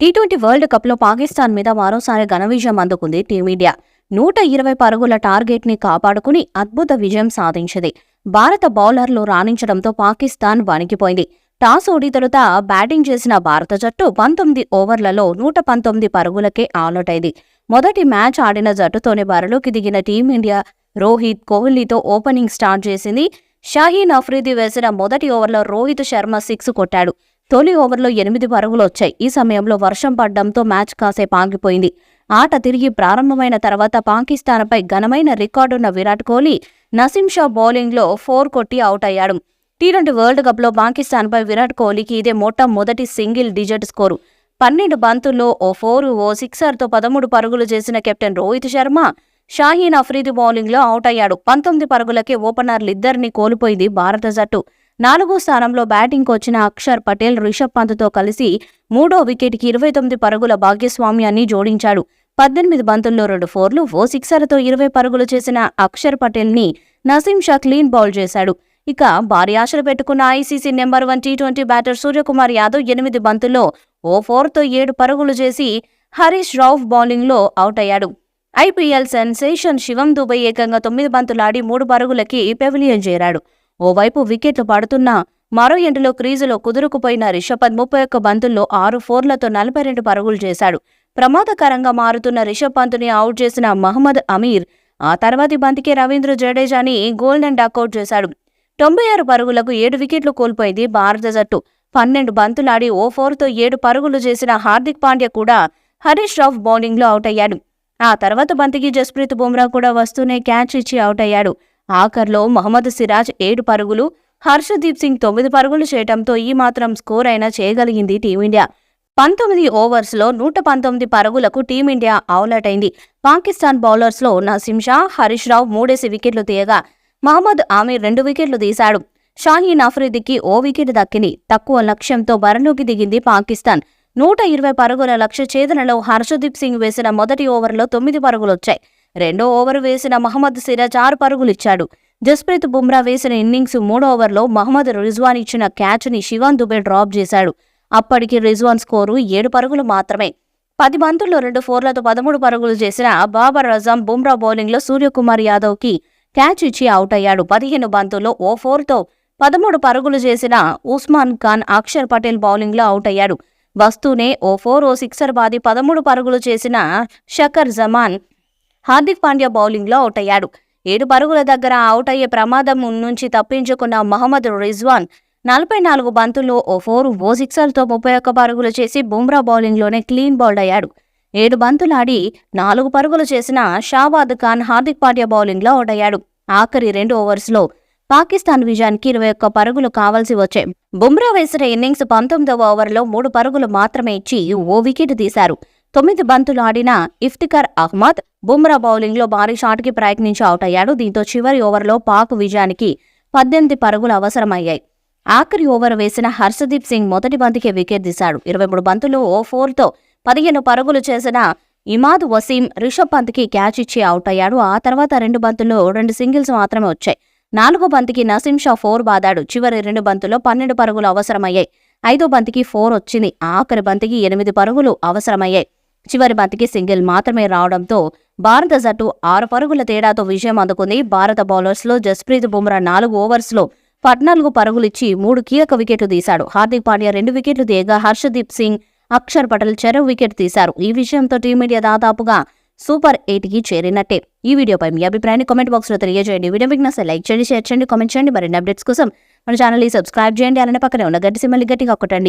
T twenty world కప్లో పాకిస్తాన్ మీద మరోసారి ఘన విజయం అందుకుంది టీమిండియా. నూట ఇరవై పరుగుల టార్గెట్ని కాపాడుకుని అద్భుత విజయం సాధించింది. భారత బౌలర్లు రాణించడంతో పాకిస్తాన్ వణికిపోయింది. టాస్ ఓడి తొలుత బ్యాటింగ్ చేసిన భారత జట్టు పంతొమ్మిది ఓవర్లలో నూట పంతొమ్మిది పరుగులకే ఆలౌట్ అయింది మొదటి మ్యాచ్ ఆడిన జట్టుతోనే బరిలోకి దిగిన టీమిండియా రోహిత్ కోహ్లీతో ఓపెనింగ్ స్టార్ట్ చేసింది. షాహీన్ అఫ్రీది వేసిన మొదటి ఓవర్లో రోహిత్ శర్మ సిక్స్ కొట్టాడు. తొలి ఓవర్లో ఎనిమిది పరుగులు వచ్చాయి. ఈ సమయంలో వర్షం పడ్డంతో మ్యాచ్ కాసేపు ఆగిపోయింది. ఆట తిరిగి ప్రారంభమైన తర్వాత పాకిస్తాన్పై ఘనమైన రికార్డున్న విరాట్ కోహ్లీ నసీం షా బౌలింగ్లో ఫోర్ కొట్టి అవుట్ అయ్యాడు. టీ ట్వంటీ వరల్డ్ కప్లో పాకిస్తాన్పై విరాట్ కోహ్లీకి ఇదే మొట్టమొదటి సింగిల్ డిజిట్ స్కోరు. పన్నెండు బంతుల్లో ఓ ఫోరు ఓ సిక్సర్తో పదమూడు పరుగులు చేసిన కెప్టెన్ రోహిత్ శర్మ షాహీన్ అఫ్రీది బౌలింగ్లో అవుట్ అయ్యాడు. పంతొమ్మిది పరుగులకే ఓపెనర్లిద్దరిని కోల్పోయింది భారత జట్టు. నాలుగో స్థానంలో బ్యాటింగ్కు వచ్చిన అక్షర్ పటేల్ రిషబ్ పంత్తో కలిసి మూడో వికెట్కి ఇరవై తొమ్మిది పరుగుల భాగ్యస్వామ్యాన్ని జోడించాడు. పద్దెనిమిది బంతుల్లో రెండు ఫోర్లు ఓ సిక్సర్తో ఇరవై పరుగులు చేసిన అక్షర్ పటేల్ని నసీం షా క్లీన్ బౌల్ చేశాడు. ఇక భారీ ఆశలు పెట్టుకున్న ICC number one T twenty batter Suryakumar Yadav ఎనిమిది బంతుల్లో ఓ ఫోర్తో ఏడు పరుగులు చేసి హరీష్ రౌఫ్ బౌలింగ్లో అవుట్ అయ్యాడు. ఐపీఎల్ సెన్సేషన్ శివం దుబై ఏకంగా తొమ్మిది బంతులాడి మూడు పరుగులకి పెవిలియన్ చేరాడు. ఓవైపు వికెట్లు పడుతున్నా మరో ఎండులో క్రీజులో కుదురుకుపోయిన రిషబ్ పంత్ ముప్పై ఒక్క బంతుల్లో ఆరు ఫోర్లతో నలభై రెండు పరుగులు చేశాడు. ప్రమాదకరంగా మారుతున్న రిషబ్ పంత్ని అవుట్ చేసిన మహమ్మద్ అమీర్ ఆ తర్వాతి బంతికే రవీంద్ర జడేజాని గోల్డెన్ డకౌట్ చేశాడు. తొంభై ఆరు పరుగులకు ఏడు వికెట్లు కోల్పోయింది భారత జట్టు. పన్నెండు బంతులాడి ఓ ఫోర్తో ఏడు పరుగులు చేసిన హార్దిక్ పాండ్య కూడా హరీష్ రాఫ్ బౌలింగ్లో అవుట్ అయ్యాడు ఆ తర్వాత బంతికి జస్ప్రీత్ బుమ్రా కూడా వస్తూనే క్యాచ్ ఇచ్చి అవుట్ అయ్యాడు ఆఖర్లో మహమ్మద్ సిరాజ్ ఏడు పరుగులు హర్షదీప్ సింగ్ తొమ్మిది పరుగులు చేయటంతో ఈ మాత్రం స్కోర్ అయినా చేయగలిగింది టీమిండియా. పంతొమ్మిది ఓవర్స్లో నూట పంతొమ్మిది పరుగులకు టీమిండియా అవులౌట్ అయింది పాకిస్తాన్ బౌలర్స్లో నసీం షా హరీష్ రావు మూడేసి వికెట్లు తీయగా మహమ్మద్ ఆమీర్ రెండు వికెట్లు తీశాడు. షాహీన్ అఫ్రీదికి ఓ వికెట్ దక్కింది. తక్కువ లక్ష్యంతో బరిలోకి దిగింది పాకిస్తాన్. నూట ఇరవై పరుగుల లక్ష్య ఛేదనలో హర్షదీప్ సింగ్ వేసిన మొదటి ఓవర్లో తొమ్మిది పరుగులొచ్చాయి. రెండో ఓవర్ వేసిన మహమ్మద్ సిరాజ్ ఆరు పరుగులిచ్చాడు. జస్ప్రీత్ బుమ్రా వేసిన ఇన్నింగ్స్ మూడో ఓవర్లో మహమ్మద్ రిజ్వాన్ ఇచ్చిన క్యాచ్ని శివాన్ దుబే డ్రాప్ చేశాడు. అప్పటికి రిజ్వాన్ స్కోరు ఏడు పరుగులు మాత్రమే. పది బంతుల్లో రెండు ఫోర్లతో పదమూడు పరుగులు చేసిన బాబర్ రజాం బుమ్రా బౌలింగ్లో సూర్యకుమార్ యాదవ్కి క్యాచ్ ఇచ్చి అవుట్ అయ్యాడు. పదిహేను బంతుల్లో ఓ ఫోర్తో పదమూడు పరుగులు చేసిన ఉస్మాన్ ఖాన్ అక్షర్ పటేల్ బౌలింగ్లో అవుట్ అయ్యాడు. వస్తూనే ఓ ఫోర్ ఓ సిక్సర్ బాది పదమూడు పరుగులు చేసిన షకర్ జమాన్ హార్దిక్ పాండ్యా బౌలింగ్లో అవుట్ అయ్యాడు ఏడు పరుగుల దగ్గర అవుట్ అయ్యే ప్రమాదం నుంచి తప్పించుకున్న మహమ్మద్ రిజ్వాన్ నలభై నాలుగు బంతుల్లో ఓ ఫోర్ ఓ సిక్సర్తో ముప్పై ఒక్క పరుగులు చేసి బుమ్రా బౌలింగ్లోనే క్లీన్ బౌల్డ్ అయ్యాడు ఏడు బంతులాడి నాలుగు పరుగులు చేసిన షాబాద్ ఖాన్ హార్దిక్ పాండ్యా బౌలింగ్లో అవుట్ అయ్యాడు ఆఖరి రెండు ఓవర్స్లో పాకిస్తాన్ విజయానికి ఇరవై ఒక్క పరుగులు కావాల్సి వచ్చాయి బుమ్రా వేసిన ఇన్నింగ్స్ పంతొమ్మిదవ ఓవర్లో మూడు పరుగులు మాత్రమే ఇచ్చి ఓ వికెట్ తీశారు. తొమ్మిది బంతులు ఆడిన ఇఫ్తికర్ అహ్మద్ బుమ్రా బౌలింగ్లో భారీ షాట్కి ప్రయత్నించి అవుట్ అయ్యాడు. దీంతో చివరి ఓవర్లో పాక్ విజయానికి పద్దెనిమిది పరుగులు అవసరమయ్యాయి. ఆఖరి ఓవర్ వేసిన హర్షదీప్ సింగ్ మొదటి బంతికే వికెట్ తీశాడు. ఇరవై మూడు బంతులు ఓ ఫోర్తో పదిహేను పరుగులు చేసిన ఇమాద్ వసీం రిషబ్ పంత్కి క్యాచ్ ఇచ్చి అవుట్ అయ్యాడు. ఆ తర్వాత రెండు బంతుల్లో రెండు సింగిల్స్ మాత్రమే వచ్చాయి. నాలుగో బంతికి నసీం షా ఫోర్ బాదాడు. చివరి రెండు బంతుల్లో పన్నెండు పరుగులు అవసరమయ్యాయి. ఐదో బంతికి ఫోర్ వచ్చింది. ఆఖరి బంతికి ఎనిమిది పరుగులు అవసరమయ్యాయి. చివరి బంతికి సింగిల్ మాత్రమే రావడంతో భారత జట్టు ఆరు పరుగుల తేడాతో విజయం అందుకుంది. భారత బౌలర్స్లో జస్ప్రీత్ బుమ్రా నాలుగు ఓవర్స్లో పద్నాలుగు పరుగులిచ్చి మూడు కీలక వికెట్లు తీశాడు. హార్దిక్ పాండ్యా రెండు వికెట్లు తీయగా హర్షదీప్ సింగ్ అక్షర్ పటేల్ చెరో వికెట్ తీశారు. ఈ విషయంతో టీమిండియా దాదాపుగా సూపర్ ఎయిట్కి చేరినట్టే. ఈ వీడియోపై మీ అభిప్రాయాన్ని కామెంట్ బాక్స్లో తెలియజేయండి. వీడియో మీకు నచ్చితే లైక్ చేయండి షేర్ చేయండి కామెంట్ చేయండి. మరిన్ని అప్డేట్స్ కోసం మన ఛానల్ సబ్స్క్రైబ్ చేయండి. అలానే పక్కనే ఉన్న గట్టి సిమ్మల్ని గట్టిగా కొట్టండి.